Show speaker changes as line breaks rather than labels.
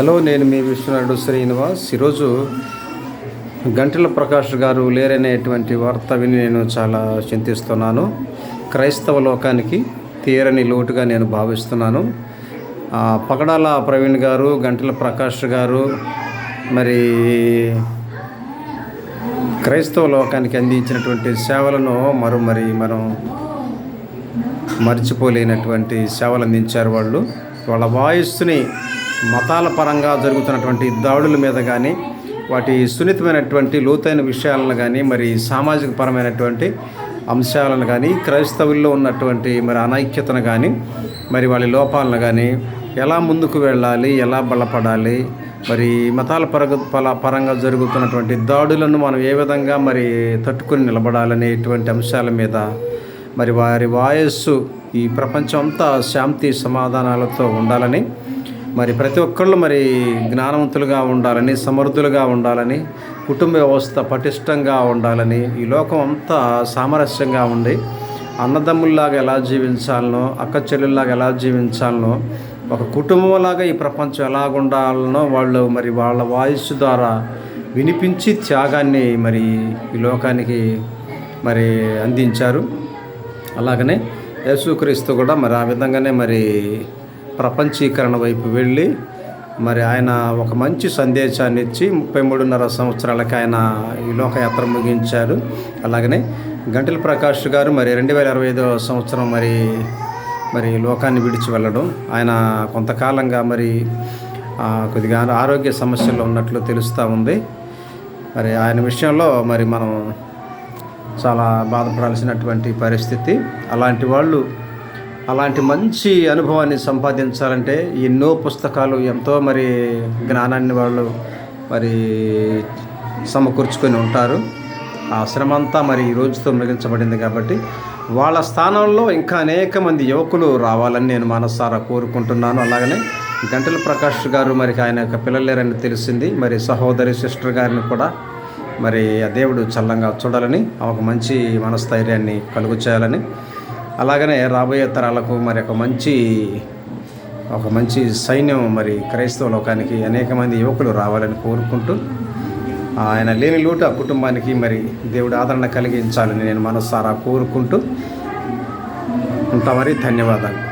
Hello నేను మీ విశ్వనాథుడు శ్రీనివాస్. ఈరోజు గంటల ప్రకాష్ గారు లేరనేటువంటి వార్త విని నేను చాలా చింతిస్తున్నాను. క్రైస్తవ లోకానికి తీరని లోటుగా నేను భావిస్తున్నాను. పగడాల ప్రవీణ్ గారు గంటల ప్రకాష్ గారు మరి క్రైస్తవ లోకానికి అందించినటువంటి సేవలను మరో మరి మనం మర్చిపోలేనటువంటి సేవలు అందించారు వాళ్ళు. వాళ్ళ వాయిస్ని మతాల పరంగా జరుగుతున్నటువంటి దాడుల మీద కానీ వాటి సున్నితమైనటువంటి లోతైన విషయాలను కానీ మరి సామాజిక పరమైనటువంటి అంశాలను కానీ క్రైస్తవుల్లో ఉన్నటువంటి మరి అనైక్యతను కానీ మరి వాళ్ళ లోపాలను కానీ ఎలా ముందుకు వెళ్ళాలి ఎలా బలపడాలి మరి మతాల పరగ పల పరంగా జరుగుతున్నటువంటి దాడులను మనం ఏ విధంగా మరి తట్టుకుని నిలబడాలనేటువంటి అంశాల మీద మరి వారి వాయస్సు ఈ ప్రపంచం అంతా శాంతి సమాధానాలతో ఉండాలని మరి ప్రతి ఒక్కళ్ళు మరి జ్ఞానవంతులుగా ఉండాలని సమర్థులుగా ఉండాలని కుటుంబ వ్యవస్థ పటిష్టంగా ఉండాలని ఈ లోకం అంతా సామరస్యంగా ఉండి అన్నదమ్ముల్లాగా ఎలా జీవించాలనో అక్క చెల్లెల్లాగా ఎలా జీవించాలనో ఒక కుటుంబంలాగా ఈ ప్రపంచం ఎలాగుండాలనో వాళ్ళు మరి వాళ్ళ వాయిస్ ద్వారా వినిపించి త్యాగాన్ని మరి ఈ లోకానికి మరి అందించారు. అలాగనే యేసుక్రీస్తు కూడా మరి ఆ విధంగానే మరి ప్రపంచీకరణ వైపు వెళ్ళి మరి ఆయన ఒక మంచి సందేశాన్ని ఇచ్చి ముప్పై మూడున్నర సంవత్సరాలకి ఆయన ఈ లోకయాత్ర ముగించారు. అలాగనే గంటల ప్రకాష్ గారు మరి రెండు వేల ఇరవై ఐదో సంవత్సరం మరి మరి లోకాన్ని విడిచి వెళ్ళడం ఆయన కొంతకాలంగా మరి కొద్దిగా ఆరోగ్య సమస్యలు ఉన్నట్లు తెలుస్తూ ఉంది. మరి ఆయన విషయంలో మరి మనం చాలా బాధపడాల్సినటువంటి పరిస్థితి. అలాంటి వాళ్ళు అలాంటి మంచి అనుభవాన్ని సంపాదించాలంటే ఎన్నో పుస్తకాలు ఎంతో మరి జ్ఞానాన్ని వాళ్ళు మరి సమకూర్చుకొని ఉంటారు. ఆ శ్రమ అంతా మరి ఈ రోజుతో మిగించబడింది కాబట్టి వాళ్ళ స్థానంలో ఇంకా అనేక మంది యువకులు రావాలని నేను మనసారా కోరుకుంటున్నాను. అలాగనే గంటల ప్రకాష్ గారు మరి ఆయన యొక్క పిల్లలేరని తెలిసింది. మరి సహోదరి సిస్టర్ గారిని కూడా మరి ఆ దేవుడు చల్లంగా చూడాలని ఒక మంచి మనస్థైర్యాన్ని కలుగు చేయాలని అలాగనే రాబోయే తరాలకు మరి ఒక మంచి ఒక మంచి సైన్యం మరి క్రైస్తవ లోకానికి అనేక మంది యువకులు రావాలని కోరుకుంటూ ఆయన లేని లోటు ఆ కుటుంబానికి మరి దేవుడు ఆదరణ కలిగించాలని నేను మనసారా కోరుకుంటూ ఉంటా మరి. ధన్యవాదాలు.